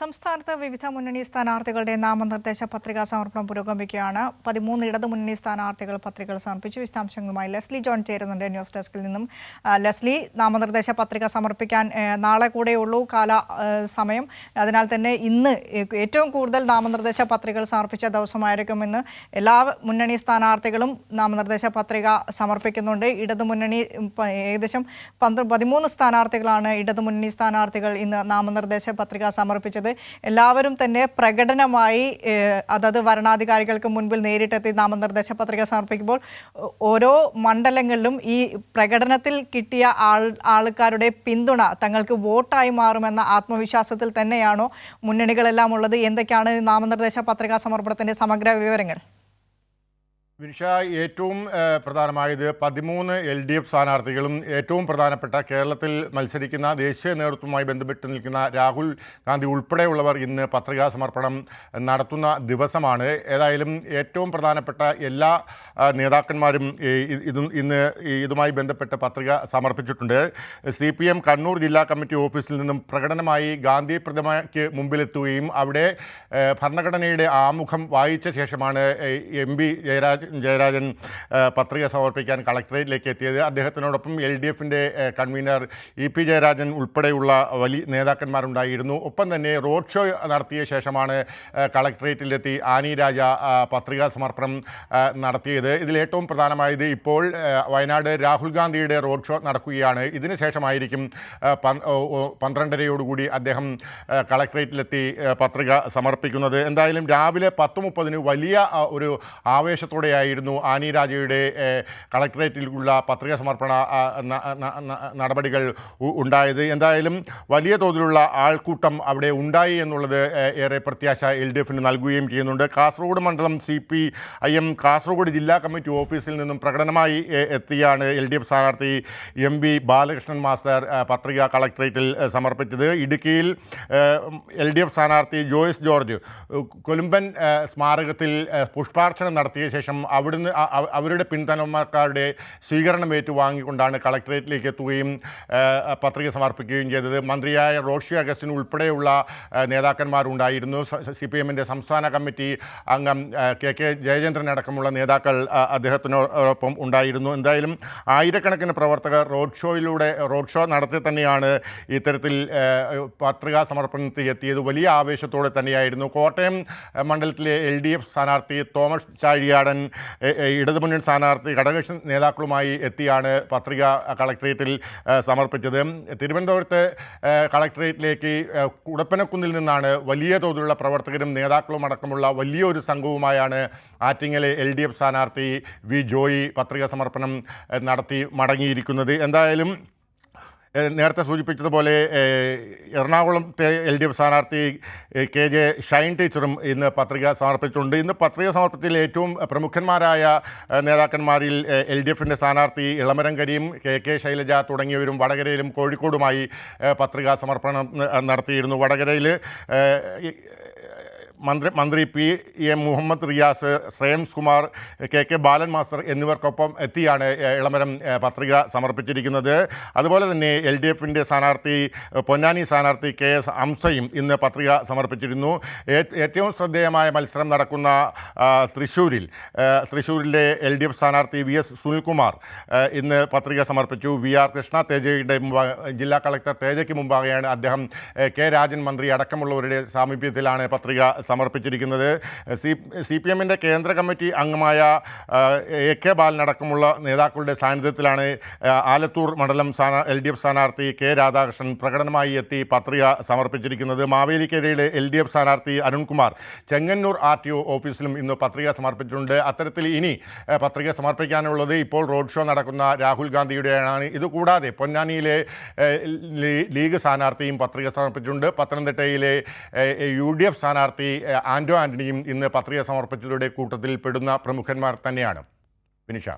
സംസ്ഥാനത്ത് വിവിധ മുന്നണി സ്ഥാനാർത്ഥികളുടെ നാമനിർദ്ദേശ പത്രികാ സമർപ്പണം പുരോഗമിക്കുകയാണ്. പതിമൂന്ന് ഇടതു മുന്നണി സ്ഥാനാർത്ഥികൾ പത്രികകൾ സമർപ്പിച്ചു. വിശദാംശങ്ങളുമായി ലെസ്ലി ജോൺ ചേരുന്നുണ്ട് ന്യൂസ് ഡെസ്കിൽ നിന്നും. ലെസ്ലി നാമനിർദ്ദേശ പത്രിക സമർപ്പിക്കാൻ നാളെ കൂടെയുള്ളൂ കാല സമയം. അതിനാൽ തന്നെ ഇന്ന് ഏറ്റവും കൂടുതൽ നാമനിർദ്ദേശ പത്രികകൾ സമർപ്പിച്ച ദിവസമായിരിക്കുമെന്ന് എല്ലാ മുന്നണി സ്ഥാനാർത്ഥികളും നാമനിർദ്ദേശ പത്രിക സമർപ്പിക്കുന്നുണ്ട്. ഇടതു മുന്നണി ഏകദേശം പന്ത്ര പതിമൂന്ന് സ്ഥാനാർത്ഥികളാണ് ഇടതു മുന്നണി സ്ഥാനാർത്ഥികൾ ഇന്ന് നാമനിർദ്ദേശ പത്രിക സമർപ്പിച്ചത്. എല്ലാവരും തന്നെ പ്രകടനമായി അതത് വരണാധികാരികൾക്ക് മുൻപിൽ നേരിട്ടെത്തി നാമനിർദ്ദേശ പത്രിക സമർപ്പിക്കുമ്പോൾ ഓരോ മണ്ഡലങ്ങളിലും ഈ പ്രകടനത്തിൽ കിട്ടിയ ആൾ ആൾക്കാരുടെ പിന്തുണ തങ്ങൾക്ക് വോട്ടായി മാറുമെന്ന ആത്മവിശ്വാസത്തിൽ തന്നെയാണോ മുന്നണികളെല്ലാം ഉള്ളത്? എന്തൊക്കെയാണ് നാമനിർദ്ദേശ പത്രികാ സമർപ്പണത്തിന്റെ സമഗ്ര വിവരങ്ങൾ? വിനിഷ ഏറ്റവും പ്രധാനമായത് പതിമൂന്ന് എൽ ഡി എഫ് സ്ഥാനാർത്ഥികളും ഏറ്റവും പ്രധാനപ്പെട്ട കേരളത്തിൽ മത്സരിക്കുന്ന ദേശീയ നേതൃത്വവുമായി ബന്ധപ്പെട്ട് നിൽക്കുന്ന രാഹുൽ ഗാന്ധി ഉൾപ്പെടെയുള്ളവർ ഇന്ന് പത്രികാ സമർപ്പണം നടത്തുന്ന ദിവസമാണ്. ഏതായാലും ഏറ്റവും പ്രധാനപ്പെട്ട എല്ലാ നേതാക്കന്മാരും ഇത് ഇന്ന് ഇതുമായി ബന്ധപ്പെട്ട് പത്രിക സമർപ്പിച്ചിട്ടുണ്ട്. സി പി എം കണ്ണൂർ ജില്ലാ കമ്മിറ്റി ഓഫീസിൽ നിന്നും പ്രകടനമായി ഗാന്ധി പ്രതിമയ്ക്ക് മുമ്പിലെത്തുകയും അവിടെ ഭരണഘടനയുടെ ആമുഖം വായിച്ച ശേഷമാണ് എം പി ജയരാജ് ജയരാജൻ പത്രിക സമർപ്പിക്കാൻ കളക്ടറേറ്റിലേക്ക് എത്തിയത്. അദ്ദേഹത്തിനോടൊപ്പം എൽ ഡി എഫിന്റെ കൺവീനർ ഇ പി ജയരാജൻ ഉൾപ്പെടെയുള്ള വലിയ നേതാക്കന്മാരുണ്ടായിരുന്നു. ഒപ്പം തന്നെ റോഡ് ഷോ നടത്തിയ ശേഷമാണ് കളക്ടറേറ്റിലെത്തി ആനി രാജ പത്രികാ സമർപ്പണം നടത്തിയത്. ഇതിലേറ്റവും പ്രധാനമായത് ഇപ്പോൾ വയനാട് രാഹുൽ ഗാന്ധിയുടെ റോഡ് ഷോ നടക്കുകയാണ്. ഇതിന് ശേഷമായിരിക്കും പന്ത്രണ്ടരയോടുകൂടി അദ്ദേഹം കളക്ടറേറ്റിലെത്തി പത്രിക സമർപ്പിക്കുന്നത്. എന്തായാലും രാവിലെ പത്ത് മുപ്പതിന് വലിയ ഒരു ആവേശത്തോടെയായിരുന്നു ആനി രാജയുടെ കളക്ടറേറ്റിലുള്ള പത്രിക സമർപ്പണ നടപടികൾ ഉണ്ടായത്. എന്തായാലും വലിയ തോതിലുള്ള ആൾക്കൂട്ടം അവിടെ ഉണ്ടായി എന്നുള്ളത് ഏറെ പ്രത്യാശ എൽ ഡി എഫിന് നൽകുകയും ചെയ്യുന്നുണ്ട്. കാസർഗോഡ് മണ്ഡലം C P I M Kasaragod ജില്ലാ കമ്മിറ്റി ഓഫീസിൽ നിന്നും പ്രകടനമായി എത്തിയാണ് എൽ ഡി എഫ് സ്ഥാനാർത്ഥി എം വി ബാലകൃഷ്ണൻ മാസ്റ്റർ പത്രിക കളക്ടറേറ്റിൽ സമർപ്പിച്ചത്. ഇടുക്കിയിൽ എൽ ഡി എഫ് സ്ഥാനാർത്ഥി ജോയ്സ് ജോർജ് കൊലുമ്പൻ സ്മാരകത്തിൽ പുഷ്പാർച്ചന നടത്തിയ ശേഷം അവിടുന്ന് അവരുടെ പിൻതലമാക്കാരുടെ സ്വീകരണം ഏറ്റുവാങ്ങിക്കൊണ്ടാണ് കളക്ടറേറ്റിലേക്ക് എത്തുകയും പത്രിക സമർപ്പിക്കുകയും ചെയ്തത്. മന്ത്രിയായ റോഷി അഗസ്റ്റിൻ ഉൾപ്പെടെയുള്ള നേതാക്കന്മാരുണ്ടായിരുന്നു. സി പി എമ്മിന്റെ സംസ്ഥാന കമ്മിറ്റി അംഗം കെ. കെ. ജയചന്ദ്രൻ അടക്കമുള്ള നേതാക്കൾ അദ്ദേഹത്തിനോടൊപ്പം ഉണ്ടായിരുന്നു. എന്തായാലും ആയിരക്കണക്കിന് പ്രവർത്തകർ റോഡ് ഷോയിലൂടെ റോഡ് ഷോ നടത്തി തന്നെയാണ് ഇത്തരത്തിൽ പത്രികാ സമർപ്പണത്തിൽ എത്തിയത്. വലിയ ആവേശത്തോടെ തന്നെയായിരുന്നു. കോട്ടയം മണ്ഡലത്തിലെ എൽ ഡി എഫ് സ്ഥാനാർത്ഥി തോമസ് ചാഴിയാടൻ ഇടതുമുന്നണി സ്ഥാനാർത്ഥി ഘടകകക്ഷി നേതാക്കളുമായി എത്തിയാണ് പത്രിക കളക്ടറേറ്റിൽ സമർപ്പിച്ചത്. തിരുവനന്തപുരത്ത് കളക്ടറേറ്റിലേക്ക് കുടപ്പനക്കുന്നിൽ നിന്നാണ് വലിയ തോതിലുള്ള പ്രവർത്തകരും നേതാക്കളും അടക്കമുള്ള വലിയൊരു സംഘവുമായാണ് ആറ്റിങ്ങലെ എൽ ഡി എഫ് സ്ഥാനാർത്ഥി വി ജോയി പത്രിക സമർപ്പണം നടത്തി മടങ്ങിയിരിക്കുന്നത്. എന്തായാലും നേരത്തെ സൂചിപ്പിച്ചതുപോലെ എറണാകുളത്തെ എൽ ഡി എഫ് സ്ഥാനാർത്ഥി കെ ജെ ഷൈൻ ടീച്ചറും ഇന്ന് പത്രിക സമർപ്പിച്ചിട്ടുണ്ട്. ഇന്ന് പത്രിക സമർപ്പിച്ചതിൽ ഏറ്റവും പ്രമുഖന്മാരായ നേതാക്കന്മാരിൽ എൽ ഡി എഫിന്റെ സ്ഥാനാർത്ഥി ഇളമരം കരീം കെ കെ ശൈലജ തുടങ്ങിയവരും വടകരയിലും കോഴിക്കോടുമായി പത്രികാ സമർപ്പണം നടത്തിയിരുന്നു. വടകരയിൽ മന്ത്രി മന്ത്രി P M Muhammad Riyas Shreyams Kumar K K Balan master എന്നിവർക്കൊപ്പം എത്തിയാണ് ഇളമരം പത്രിക സമർപ്പിച്ചിരിക്കുന്നത്. അതുപോലെ തന്നെ എൽ ഡി എഫിന്റെ സ്ഥാനാർത്ഥി പൊന്നാനി സ്ഥാനാർത്ഥി കെ എസ് അംസയും ഇന്ന് പത്രിക സമർപ്പിച്ചിരുന്നു. ഏറ്റവും ശ്രദ്ധേയമായ മത്സരം നടക്കുന്ന തൃശ്ശൂരിൽ തൃശ്ശൂരിലെ എൽ ഡി എഫ് സ്ഥാനാർത്ഥി വി എസ് സുനിൽകുമാർ ഇന്ന് പത്രിക സമർപ്പിച്ചു. വി ആർ കൃഷ്ണ തേജയുടെ ജില്ലാ കളക്ടർ തേജയ്ക്ക് മുമ്പാകെയാണ് അദ്ദേഹം കെ രാജൻ മന്ത്രി അടക്കമുള്ളവരുടെ സാമീപ്യത്തിലാണ് പത്രിക സമർപ്പിച്ചിരിക്കുന്നത്. സി സി പി എമ്മിന്റെ കേന്ദ്ര കമ്മിറ്റി അംഗമായ എ കെ ബാലനടക്കമുള്ള നേതാക്കളുടെ സാന്നിധ്യത്തിലാണ് ആലത്തൂർ മണ്ഡലം സ്ഥാന എൽ ഡി എഫ് സ്ഥാനാർത്ഥി കെ രാധാകൃഷ്ണൻ പ്രകടനമായി എത്തി പത്രിക സമർപ്പിച്ചിരിക്കുന്നത്. മാവേലിക്കരയിലെ എൽ ഡി എഫ് സ്ഥാനാർത്ഥി Arunkumar Chengannur R T O ഓഫീസിലും ഇന്ന് പത്രിക സമർപ്പിച്ചിട്ടുണ്ട്. അത്തരത്തിൽ ഇനി പത്രിക സമർപ്പിക്കാനുള്ളത് ഇപ്പോൾ റോഡ് ഷോ നടക്കുന്ന രാഹുൽ ഗാന്ധിയുടെയാണ്. ഇതുകൂടാതെ പൊന്നാനിയിലെ ലീഗ് സ്ഥാനാർത്ഥിയും പത്രിക സമർപ്പിച്ചിട്ടുണ്ട്. പത്തനംതിട്ടയിലെ യു ഡി എഫ് സ്ഥാനാർത്ഥി ആൻഡോ ആന്റണിയും ഇന്ന് പത്രിക സമർപ്പിച്ചവരുടെ കൂട്ടത്തിൽ പെടുന്ന പ്രമുഖന്മാർ തന്നെയാണ്. വിനിഷ.